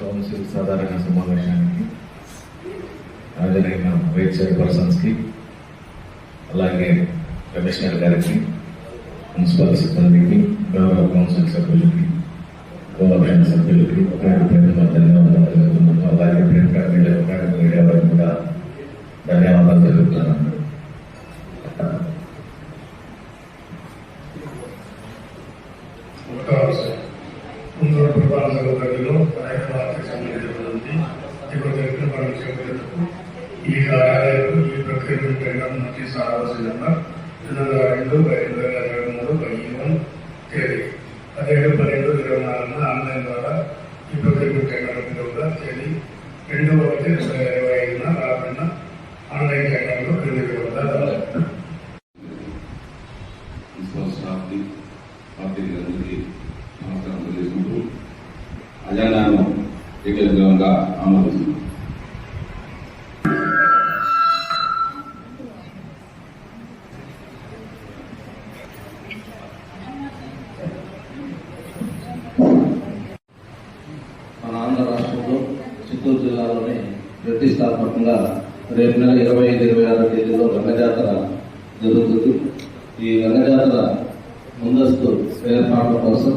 Council సాధారణ సమావేశానికి హాజరైన వైస్ చైర్పర్సన్స్ కి అలాగే కమిషనర్ గారికి మున్సిపల్ సిబ్బందికి గౌరవ కౌన్సిల్ సభ్యులకి కోఆపరేషన్ సభ్యులకి పేరు పేరు ధన్యవాదాలు తెలుపుతున్నాను అలాగే ప్రింట్ మీడియా ఎలక్ట్రానిక్ మీడియా వారికి కూడా ధన్యవాదాలు తెలుపుతున్నాను ముందు పురపాలక సౌకర్యంలో అనేక వార్తకు సంబంధించినటువంటి ఇప్పుడు తెలిపిన పనులు ఈ కార్యాలయంలో ఈ ప్రక్రియ టెండర్ నోటీస్ రావాల్సిందన్న రెండు వేల రెండు బై వేల ఇరవై మూడు బై వన్ తేదీ పదిహేడు పన్నెండు ఇరవై నాలుగున ఆన్లైన్ ద్వారా ఈ ప్రక్రియ టెండర్ విలువగా తేదీ రెండు ఒకటి రెండు వేల ఇరవై ఐదున రాబడిన ఆన్లైన్ టెండర్లు రెండు వేల మున్సిపల్ స్టాఫ్కి అజెండాను ఏకగ్రీవంగా ఆమోదిస్తున్నాం మన ఆంధ్ర రాష్ట్రంలో చిత్తూరు జిల్లాలోని ప్రతిష్టాత్మకంగా రేపు నెల ఇరవై ఐదు ఇరవై ఆరు తేదీలో రంగజాతర జరుగుతుంది. ఈ రంగజాతర ముందస్తు ఏర్పాట్ల కోసం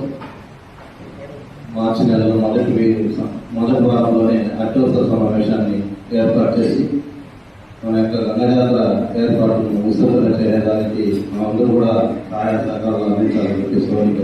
మార్చి నెలలో మొదటి వీ- మొదటి వారంలోనే అత్యవసర సమావేశాన్ని ఏర్పాటు చేసి మన యొక్క రంగజాతర ఏర్పాటును విస్తృతంగా చేయడానికి మనందరూ కూడా సహాయ సహకారాలు అందించాలని చెప్పి సోనిక